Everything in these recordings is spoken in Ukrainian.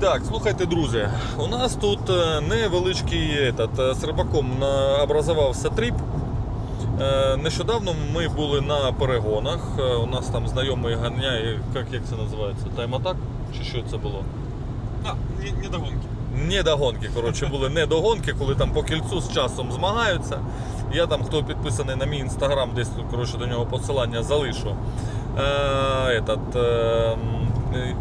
Так, слухайте, друзі, у нас тут е, невеличкий этот, е, з рибаком образувався тріп. Е, Нещодавно ми були на перегонах. Е, У нас там знайомий ганяє, як, як це називається? Тайм-атак? Чи що це було? А, не, не до. Не до коротше, були не до коли там по кільцу з часом змагаються. Я там, хто підписаний на мій інстаграм, десь коротше, до нього посилання залишу. Е, этот, е,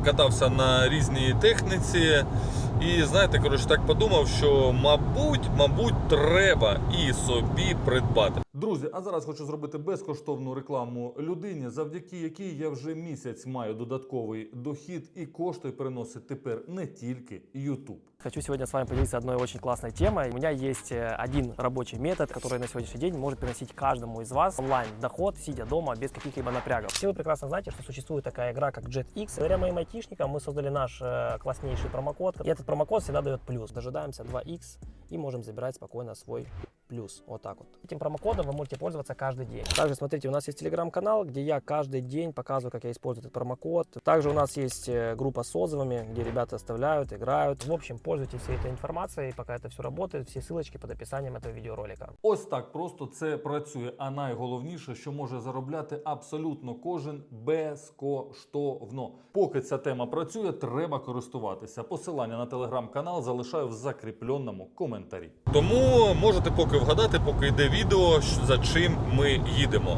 катався на різній техніці. І знаєте, коротше, так подумав, що мабуть, мабуть, треба і собі придбати. Друзі, а зараз хочу зробити безкоштовну рекламу людині, завдяки якій я вже місяць маю додатковий дохід і кошти приносить тепер не тільки YouTube. Хочу сегодня с вами поделиться одной очень классной темой. У меня есть э, один рабочий метод, который на сегодняшний день может приносить каждому из вас онлайн доход, сидя дома, без каких-либо напрягов. Все вы прекрасно знаете, что существует такая игра, как JetX. Благодаря моим айтишникам мы создали наш э, класснейший промокод. И этот промокод всегда дает плюс. Дожидаемся 2x и можем забирать спокойно свой плюс. Вот так вот. Этим промокодом вы можете пользоваться каждый день. Также смотрите, у нас есть телеграм-канал, где я каждый день показываю, как я использую этот промокод. Также у нас есть э, группа с отзывами, где ребята оставляют, играют. В общем, пользуйтесь всей этой информацией, пока это все работает. Все ссылочки под описанием этого видеоролика. Ось так просто це працює. А найголовніше, що може заробляти абсолютно кожен безкоштовно. Поки ця тема працює, треба користуватися. Посилання на телеграм-канал залишаю в закріпленому коментарі. Тому можете поки вгадати, поки йде відео, щ- за чим ми їдемо.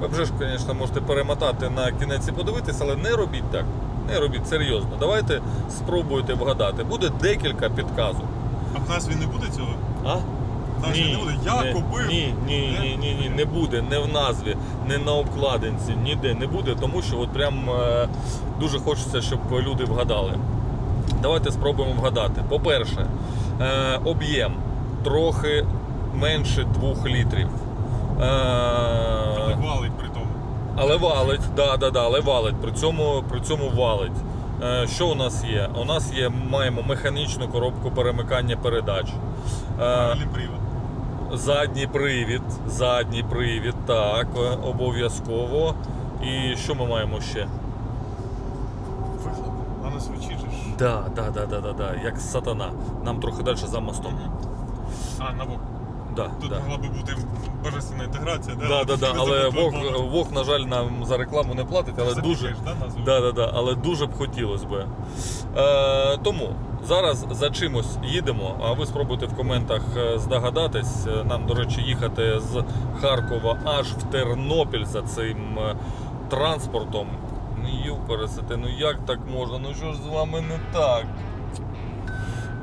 Ви вже ж, звісно, можете перемотати на кінець і подивитися, але не робіть так. Не робіть серйозно. Давайте спробуйте вгадати. Буде декілька підказок. А в назві не буде цього? А? В назві не буде. Я не, купив. Ні, ні, ні, ні, ні, не буде, не в назві, не на обкладинці, ніде не буде, тому що от прям е, дуже хочеться, щоб люди вгадали. Давайте спробуємо вгадати. По-перше, е, об'єм трохи менше 2 літрів. Е, Але валить при тому. Але валить, да, да, да, але валить. При цьому, при цьому валить. Е, що у нас є? У нас є, маємо механічну коробку перемикання передач. Е. Задній привід, задній привід, так, е, обов'язково. І що ми маємо ще? Вихлоп. А на свічі же ж. Да, да, да, да, да, да, як сатана. Нам трохи далі за мостом. А, на бок. Да, Тут да. могла би бути божественна інтеграція, да? Да, да, да, але Вог. Вог, на жаль, нам за рекламу не платить, але дуже. Да, назву? Да, да, да, але дуже б хотілося б. Е, тому зараз за чимось їдемо, а ви спробуйте в коментах е, здогадатись. Е, Нам, до речі, їхати з Харкова аж в Тернопіль за цим е, транспортом. Ну, пересити, ну як так можна? Ну що ж з вами не так?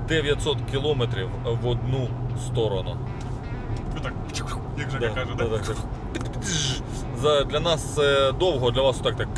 900 кілометрів в одну сторону. Як Жека Да, каже, да, да? так, так. Для нас це довго, для вас так так.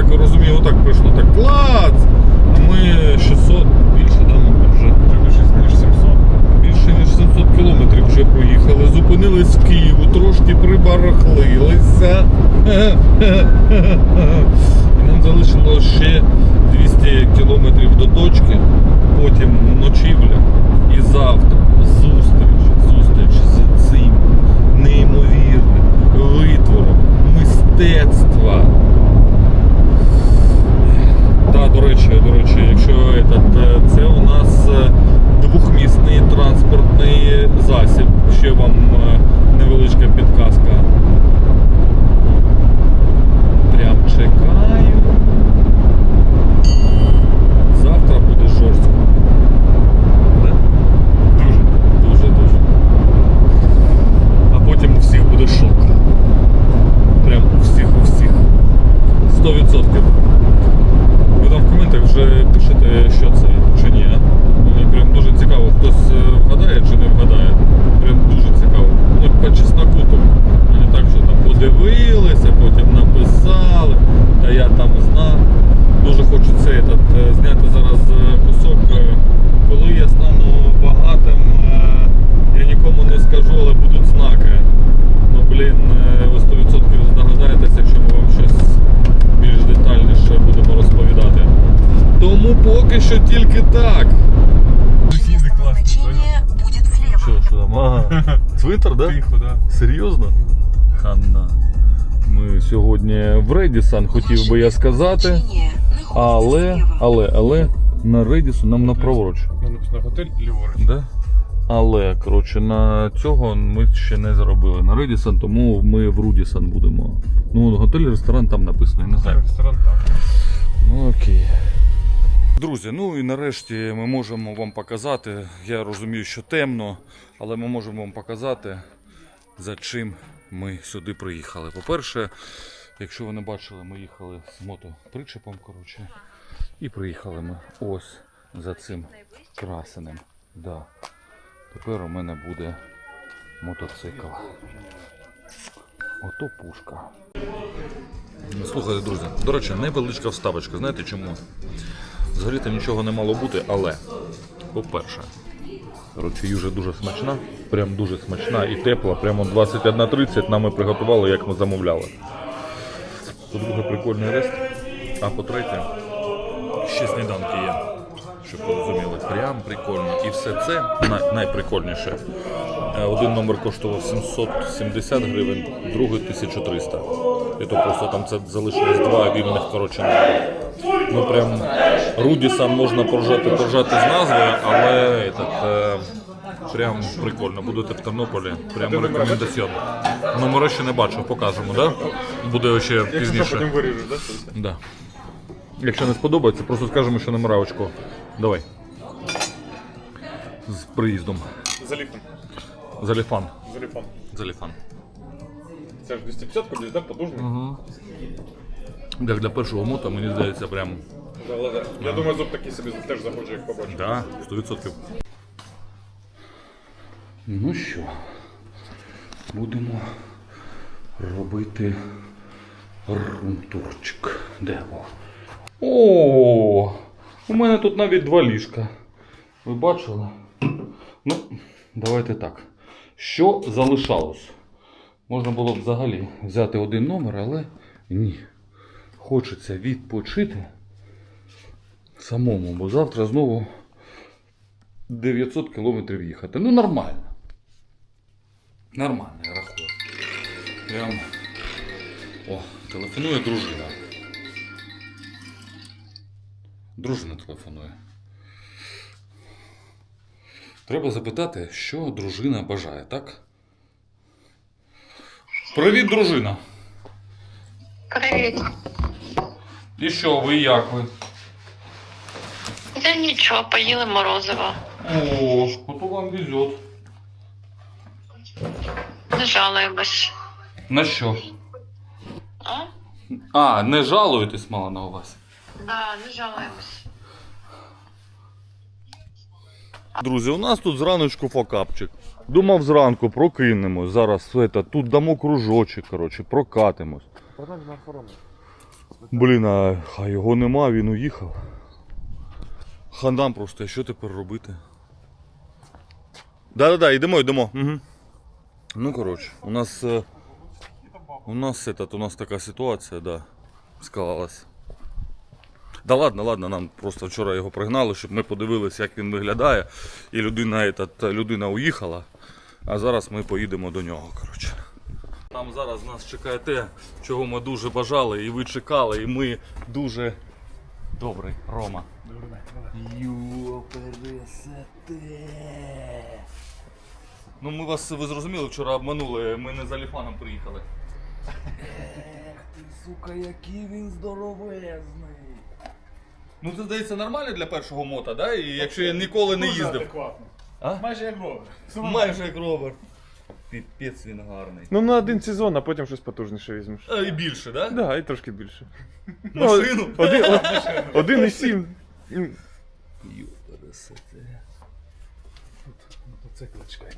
Так розумію, отак прийшло так клац. А ми 600, більше, мабуть, вже. Більше ніж 700. Більше ніж 700 кілометрів вже проїхали. Зупинились в Києву, трошки прибарахлилися. І нам залишило ще 200 кілометрів до точки, потім ночівля. І завтра зустріч, зустріч з цим неймовірним витвором мистецтва. До речі, до речі, якщо этот, е, це у нас е, двохмісний транспортний засіб. Ще вам е, невеличка підказка. Прям чекаю. Завтра буде жорстко. Да? Дуже. Дуже дуже. А потім у всіх буде шок. Прям у всіх, у всіх. 100%. Ви там в коментах вже пишете, що це чи ні. Мені прям дуже цікаво, хтось е, вгадає чи не вгадає. Прям дуже цікаво. Ну, по чесноку то подивилися, потім написали, а я там знав. Дуже хочеться этот, е, зняти зараз е, кусок, е, коли я стану багатим, е, я нікому не скажу, але будуть знаки. Ну блін, е, ви 100% здогадаєтеся, якщо ми вам щось більш детальніше будемо розповідати. Тому поки що тільки так. Їде класно. Назначение будет слева. Що, що Ага. Да? Тихо, да. Серйозно? Ханна. Ми сьогодні в Редісан, хотів би я сказати. Але, але, але на Редісу нам праворуч. Ну, написано готель ліворуч. Да? Але, коротше, на цього ми ще не заробили. На Редісан, тому ми в Рудісан будемо. Ну, готель, ресторан там написано, я не знаю. Ресторан там. Ну окей. Друзі, ну і нарешті ми можемо вам показати. Я розумію, що темно, але ми можемо вам показати, за чим ми сюди приїхали. По-перше, якщо ви не бачили, ми їхали з мотопричепом, коротше. І приїхали ми ось за цим красеним. Да. Тепер у мене буде мотоцикл. Ото пушка. Ну, Слухайте, друзі, до речі, невеличка вставочка. Знаєте чому? Взагалі-то нічого не мало бути, але, по-перше, коротше, їжа дуже смачна, прям дуже смачна і тепла. Прямо 21.30 нам і приготували, як ми замовляли. По-друге, прикольний рест. А по-третє, ще сніданки є. Щоб ви розуміли, прям прикольно. І все це най- найприкольніше. Е, Один номер коштував 770 гривень, другий 1300. І то просто там це залишилось два вільних коротше номери. Ну прям Рудісан можна поржати, поржати з назвою, але этот, е, прям прикольно. Будете в Тернополі, прям рекомендаціон. Номери ще не бачив, покажемо, да? Буде ще пізніше. потім виріжеш, да? Да. Якщо не сподобається, просто скажемо, що номера очко. Давай. З приїздом. За ліфтом. Заліфан. За ліфтом. Заліфан. Це ж 250 кудись, да? Подужний. Як для першого мота, мені здається, прям. Да, ладно. Я думаю, зуб такий собі теж захоче, як побачить. Да, 100%. Ну що, будемо робити румтурчик. Де? О. О, у мене тут навіть два ліжка. Ви бачили? Ну, давайте так. Що залишалось? Можна було б взагалі взяти один номер, але ні. Хочеться відпочити самому, бо завтра знову 900 кілометрів їхати. Ну нормально. Нормально, я рахую. Прям. О, телефонує дружина. Дружина телефонує. Треба запитати, що дружина бажає, так? Привіт, дружина! Привіт. І що, ви як ви? Та нічого, поїли морозиво. О, ото вам везет. Не жалуємось. На що? А? А, не жалуєтесь, мала на увазі. Да, не жалуємось. Друзі, у нас тут зраночку фокапчик. Думав зранку прокинемось. Зараз це, тут дамо кружочок, коротше, прокатимось. Блін, а а його нема, він уїхав. Ханам просто, а що тепер робити? Да-да-да, йдемо, йдемо. Угу. Ну, коротше, у нас. е, У нас этот, у нас така ситуація, да, склалась. Да ладно, ладно, нам просто вчора його пригнали, щоб ми подивилися, як він виглядає. І людина, этот, людина уїхала. А зараз ми поїдемо до нього. Коротше. Нам зараз нас чекає те, чого ми дуже бажали, і ви чекали, і ми дуже добрий, Рома. Йопересете. Ну ми вас, ви зрозуміли, вчора обманули, ми не за ліфаном приїхали. Сука, який він здоровезний. Ну це здається нормально для першого мота, да? І якщо я ніколи не їздив. адекватно. А? Майже як ровер. Майже як ровер. Піпець він гарний. Ну на один сезон, а потім щось потужніше візьмеш. А, і більше, да? Да, і трошки більше. Машину. Ну, один, од- один і сім. М, Йопересете. Мотоцикл, чекайте,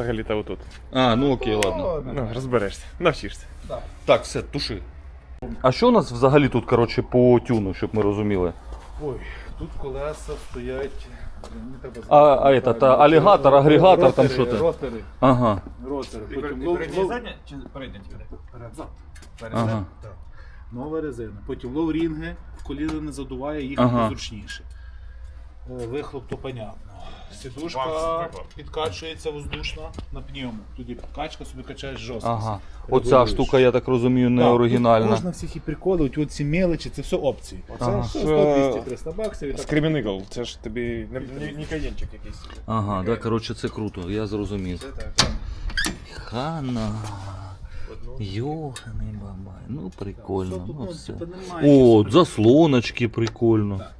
взагалі-то отут. А, ну окей, ладно. Ну, розберешся, навчишся. Так, все, туши. А що у нас взагалі тут, коротше, по тюну, щоб ми розуміли? Ой, тут колеса стоять. Не треба А, а это, та, алігатор, агрегатор, там що то? Ротори, Ага, ротори. Потім лов, лов... чи передня тільки? Перед, ага. Так. Нова резина. Потім лоу-рінги, в коліна не задуває, їх Ага. зручніше. Вихлоп то понятно. Сідушка підкачується воздушно на пневму. Тоді качка собі качаєш жорстко. Ага. Оця Регулюєш. штука, я так розумію, не оригінальна. Можна всіх і приколи, от ці мелочі, це все опції. Оце Ага. ж 100-200-300 баксів і так. скримінигл, це ж тобі не, не, не каєнчик якийсь. Ага, да, коротше, це круто, я зрозумів. Хана. Йоханий бабай. Ну прикольно. Що тут, Ну, ну, все. типу, немає О, заслоночки прикольно. Так.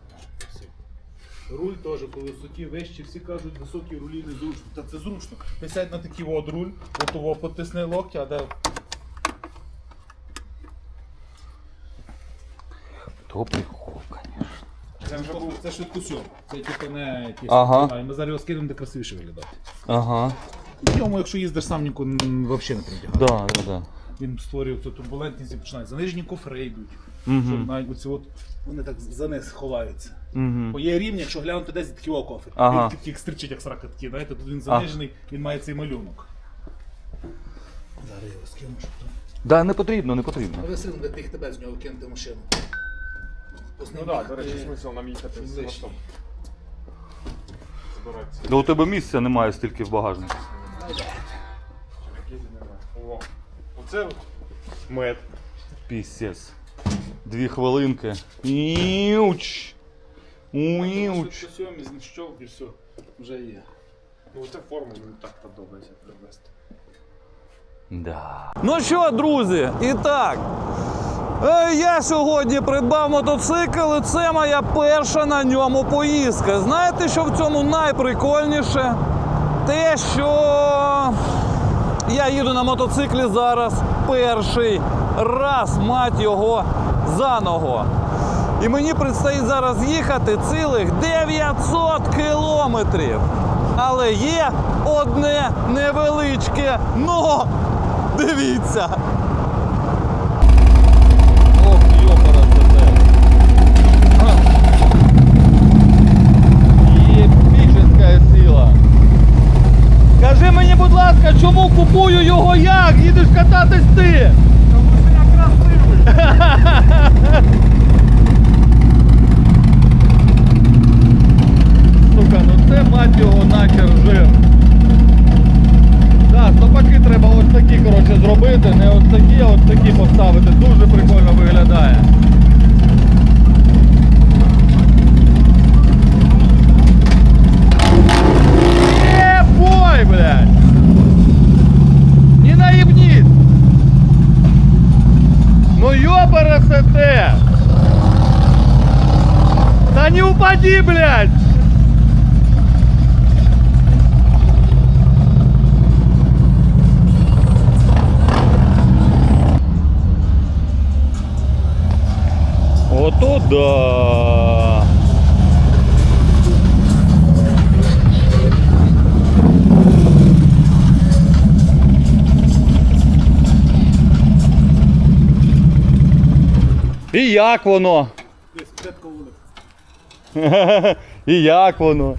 Руль теж по висоті вищі, всі кажуть, високі рулі незручно. Та це зручно. Ти сядь на такий от руль, от того потисни локтя, а де То прикол, конечно. це вже був це швидкосйом. Це типу не ті Ага. А Ми зараз його скинемо, де красивіше виглядати. Ага. В ньому, якщо їздиш сам, нікого взагалі не притягає. Да, да, да. Він створює цю турбулентність і починається. Нижні кофри йдуть. Щоб Угу. навіть оці от, вони так за низ ховаються. Бо Угу. є рівні, якщо глянути десь такі о. Ага. Він такий стричить, як срака такі, знаєте, тут він А. занижений, він має цей малюнок. Зараз я його скину, щоб там. Да, не потрібно, не потрібно. Але все одно тих тебе з нього кинути в машину. Ну так, до речі, смисл нам їхати з. Збиратися. Да у тебе місця немає стільки в багажнику. О, оце от мед. Пісець. Дві хвилинки. Іуч. Уіуч. Сьомі знищов і все. Вже є. Ну оце форма мені так подобається привезти. Да. Ну що, друзі, і так. е, Я сьогодні придбав мотоцикл, і це моя перша на ньому поїздка. Знаєте, що в цьому найприкольніше? Те, що я їду на мотоциклі зараз перший раз, мать його, заново. І мені предстоїть зараз їхати цілих 900 кілометрів. Але є одне невеличке но. Дивіться. Скажи мені, будь ласка, чому купую його як? Їдеш кататись ти. Тому що я красивий. Сука, ну це мать його нахер жир. Так, стопаки треба ось такі, коротше, зробити, не ось такі, а ось такі поставити. Дуже прикольно виглядає. Ебой, блядь! Не наебнись! Ну ёпарасете! Да не упади, блядь! Ото да! І як воно? І як воно?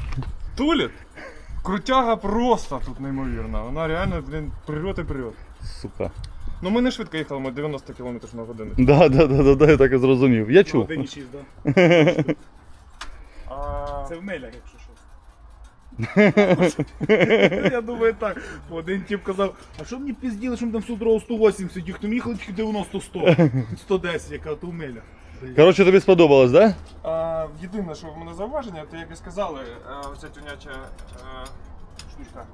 Туліт? Крутяга просто тут неймовірна. Вона реально, блін, прильот і прильот. Сука. Ну ми не швидко їхали, ми 90 км на годину. Да, да, да, да, да, я так і зрозумів. Я чув. Один і шість, да? А... Це в милях, якщо що. Я думаю так. Один тип казав, а що мені пізділи, що ми там всю дорогу 180, їх там їхали тільки 90-100. 110, яка то в милях. Коротше, тобі сподобалось, да? А, єдине, що в мене зауваження, то як і сказали, а, оця тюняча штучка.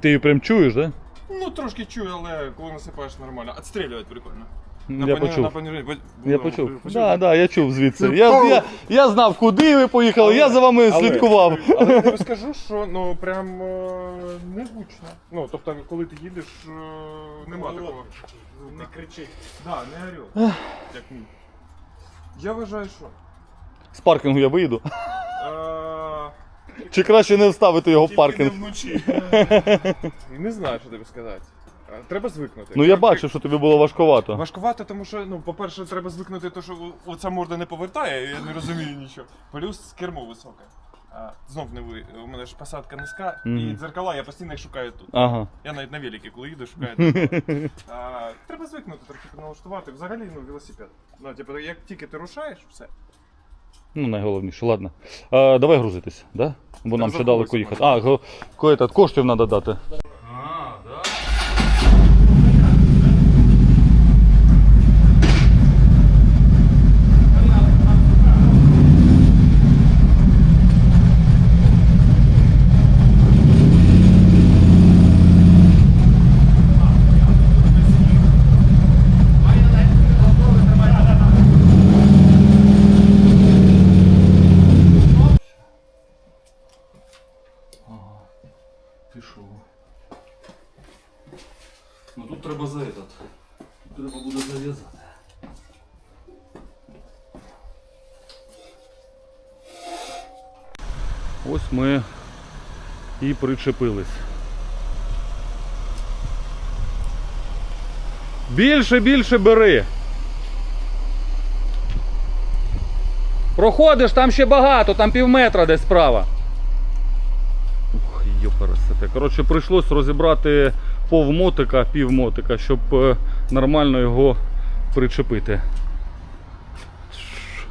Ти її прям чуєш, да? Ну трошки чую, але коли насипаєш нормально. Отстрілювати прикольно. Я поні- почув. На поні... Я почув. Да, да, я чув звідси. Я, я, я знав, куди ви поїхали, я за вами слідкував. Але я тобі скажу, що ну прям е, не гучно. Ну, тобто, коли ти їдеш, е, нема такого. Не кричить. Да, не орел. Як мій. Я вважаю, що. З паркінгу я вийду. Е, Чи краще не вставити його в Тільки не паркінг? вночі. Не знаю, що тобі сказати. А, Треба звикнути. Ну я бачу, що тобі було важкувато. Важкувато, тому що, ну, по-перше, треба звикнути, то, що о- оця морда не повертає, я не розумію нічого. Плюс кермо високе. А, знов не ви. У мене ж посадка низька, Мгм. і дзеркала я постійно їх шукаю тут. Ага. Я навіть на великі, коли їду, шукаю тут. а, Треба звикнути, трохи налаштувати. Взагалі, ну, велосипед. Ну, типу, як тільки ти рушаєш, все. Ну, найголовніше, ладно. А, давай грузитись, да? Бо нам ще далеко їхати. А, го, ко, этот, коштів треба дати. А, да? Пішов. Ну тут треба за этот. Треба буде зав'язати. Ось ми і причепились. Більше, більше бери. Проходиш, там ще багато, там пів метра десь справа. Ух, йопересете. Коротше, прийшлось розібрати повмотика, півмотика, щоб е, нормально його причепити.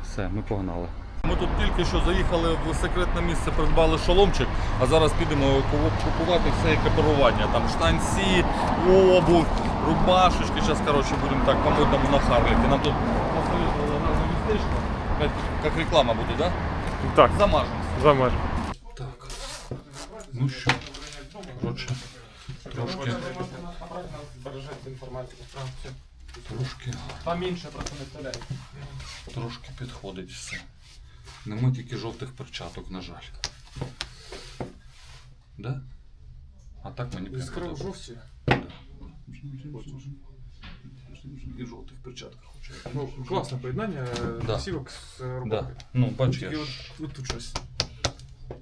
Все, ми погнали. Ми тут тільки що заїхали в секретне місце, придбали шоломчик, а зараз підемо купувати все екіпірування. Там штанці, обувь, рубашечки. Зараз, коротше, будемо так по модному на Харліки. Нам тут назву містечко. Як, реклама буде, так? Так, Да? Замажемося. замаж. Так. Ну що, коротше, трошки, трошки, Поменше просто не трошки підходить все. Нема тільки жовтих перчаток, на жаль. Да? А так мені прям подобається. жовті. І жовтих перчатках хочу. Ну, класне поєднання Да. кросівок з Да. роботи. Ну, бач, я Тільки ж. от, от тут щось.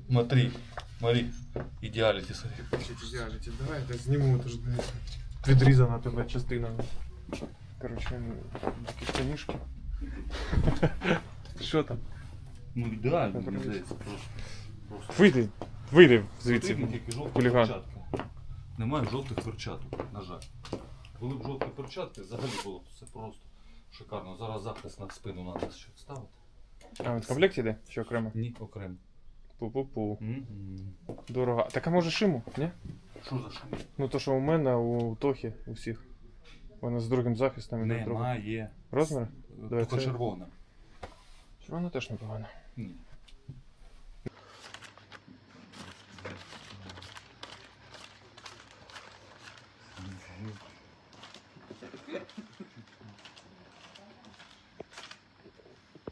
Смотри, смотри, ідеаліті собі. Ідеаліті, давай я зніму, то ж дивись. відрізана тебе частина. Коротше, ну, такі штанішки. Що там? Ну ідеально, мені здається, просто. просто. Вийди, вийди звідси. Тільки хуліган. перчатки. Немає жовтих перчаток, на жаль. Коли б жовті перчатки, взагалі було б це просто шикарно. Зараз захист на спину треба ще вставити. А, він в комплекті йде? Чи окремо? Ні, окремо. Пу-пу-пу. Мгм. Дорого. Так а може шиму, ні? Що за шум? Ну то, що у мене, у Тохи, у всіх. Вона з другим захистом другим. Немає. Розмір? Давай, Тільки це- червона. Червона теж непогано. Ні.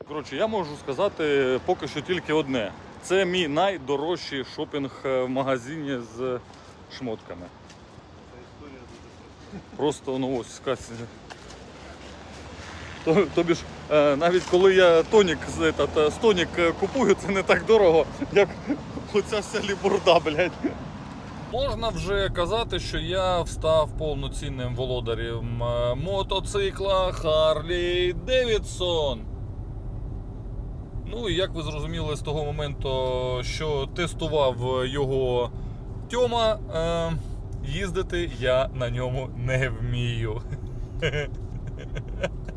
Коротше, я можу сказати поки що тільки одне. Це мій найдорожчий шопінг е, в магазині з шмотками. Просто ну ось якась. То, тобі ж, е, навіть коли я тонік з, е, з тонік е, купую, це не так дорого, як оця вся лібурда, блядь. Можна вже казати, що я став повноцінним володарем мотоцикла Харлі Девідсон. Ну і як ви зрозуміли з того моменту, що тестував його Тьома, їздити я на ньому не вмію.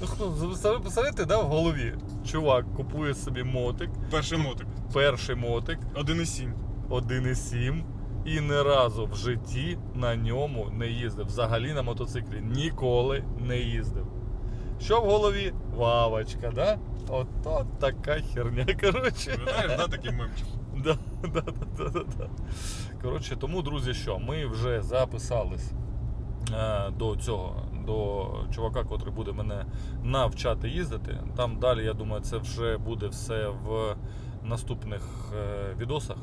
Ну хто, представляєте, да, в голові? Чувак купує собі мотик, Перший мотик. перший мотик 1,7. 1,7 і ні разу в житті на ньому не їздив. Взагалі на мотоциклі ніколи не їздив. Що в голові? Вавочка, да? От, от така херня, коротше. Знаєш, да, такий мемчик? Да, да, да, да, да, да. Коротше, тому, друзі, що ми вже записались е, до цього, до чувака, котрий буде мене навчати їздити. Там далі, я думаю, це вже буде все в наступних е, відосах.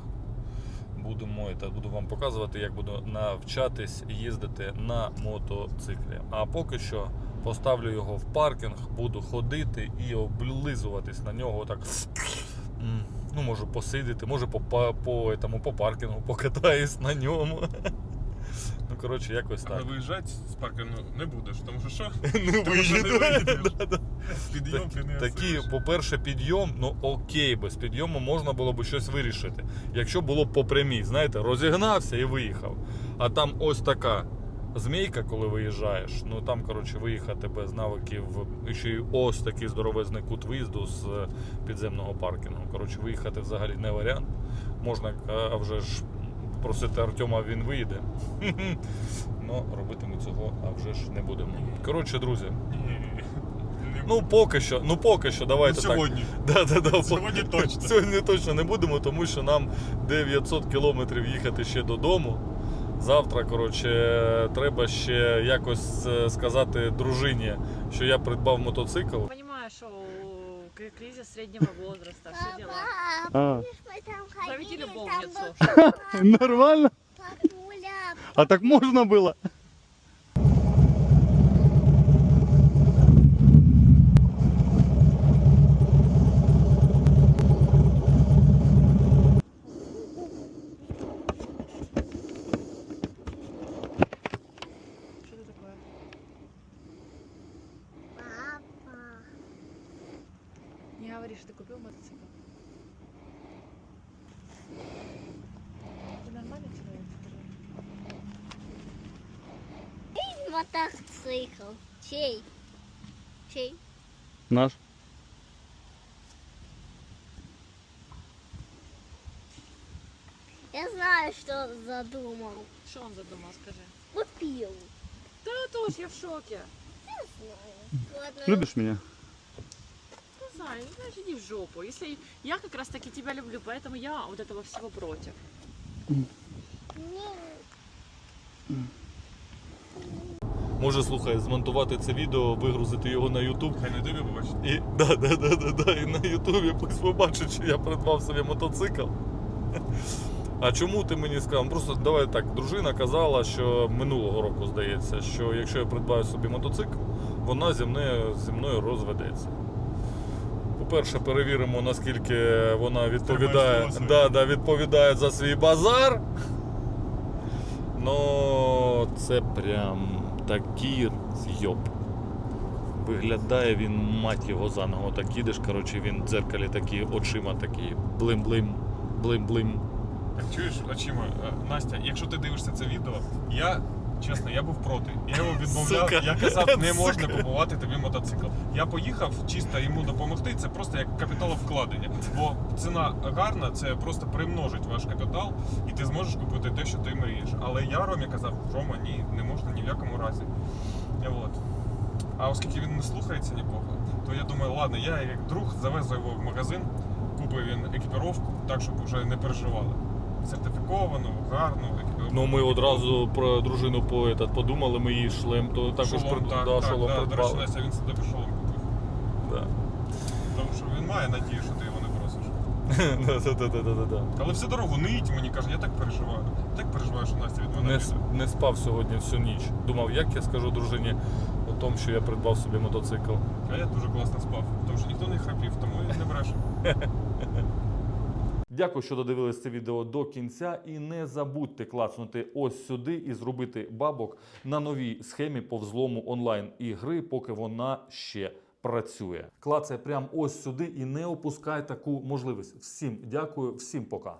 Будемо це, буду вам показувати, як буду навчатись їздити на мотоциклі. А поки що поставлю його в паркінг, буду ходити і облизуватись на нього так. Ну, можу посидіти, може по, по, по, по паркінгу покатаюсь на ньому. Коротше, якось Але так. виїжджати з паркінгу не будеш, тому що що? Не Тому що не виїду. виїдеш. Да, да. Підйом ти не Такі, по-перше, підйом, ну окей, без підйому можна було б щось вирішити. Якщо було б по прямій, знаєте, розігнався і виїхав. А там ось така змійка, коли виїжджаєш, ну там, коротше, виїхати без навиків, і ще й ось такий здоровезний кут виїзду з е, підземного паркінгу. Коротше, виїхати взагалі не варіант. Можна, а вже ж просити Артема, він виїде. Ну, робити ми цього, а вже ж не будемо. Коротше, друзі, Ну, поки що, ну поки що, давайте Ну, так. сьогодні. Да, да, да, Сьогодні точно. Сьогодні точно не будемо, тому що нам 900 кілометрів їхати ще додому. Завтра, коротше, треба ще якось е, сказати дружині, що я придбав мотоцикл. знаю, что кризис среднего возраста, все дела. А, а. помнишь, мы там ходили, там был Нормально? папуля, А так можно было? Я знаю, что задумал. Что он задумал, скажи? Купил. Да, тоже я в шоке. Ладно. Любишь меня? Не знаю, ну, знаешь, иди в жопу. Если я как раз таки тебя люблю, поэтому я вот этого всего против. Може, слухай, змонтувати це відео, вигрузити його на YouTube. Хай на тобі побачить. І, да, да, да, да, да, і на Ютубі пусть побачить, що я придбав собі мотоцикл. А чому ти мені сказав? Просто давай так, дружина казала, що минулого року здається, що якщо я придбаю собі мотоцикл, вона зі мною, зі мною розведеться. По-перше, перевіримо, наскільки вона відповідає, да, да, відповідає за свій базар. Ну, це прям такий зйоб. Виглядає він, мать його за ногу. Так їдеш, коротше, він в дзеркалі такі очима такі блим-блим, блим-блим. Так чуєш, очима, е, Настя, якщо ти дивишся це відео, я чесно, я був проти. Я його відмовляв. Сука. Я казав, не можна Сука. купувати тобі мотоцикл. Я поїхав чисто йому допомогти. Це просто як капіталовкладення. Бо ціна гарна, це просто примножить ваш капітал, і ти зможеш купити те, що ти мрієш. Але я Ромі казав, Рома, ні, не можна ні в якому разі. От. А оскільки він не слухається нікого, то я думаю, ладно, я як друг завезу його в магазин, купив він екіпіровку, так щоб вже не переживали. Сертифіковану, гарну. Ну ми одразу про дружину по этот, подумали, ми її шлем, то також шолом, прид... так, да, так, шолом да, До речі, придбали. Настя, він собі шолом купив. Да. Тому що він має надію, що ти його не просиш. Да, да, да, да, да, да. Але всю дорогу нить мені каже, я так переживаю. Так переживаю, що Настя від мене Не, піде. не спав сьогодні всю ніч. Думав, як я скажу дружині о тому, що я придбав собі мотоцикл. А я дуже класно спав, тому що ніхто не храпів, тому і не бреше. Дякую, що додивились це відео до кінця. І не забудьте клацнути ось сюди і зробити бабок на новій схемі по взлому онлайн ігри, поки вона ще працює. Клацай прямо ось сюди і не опускай таку можливість. Всім дякую, всім пока.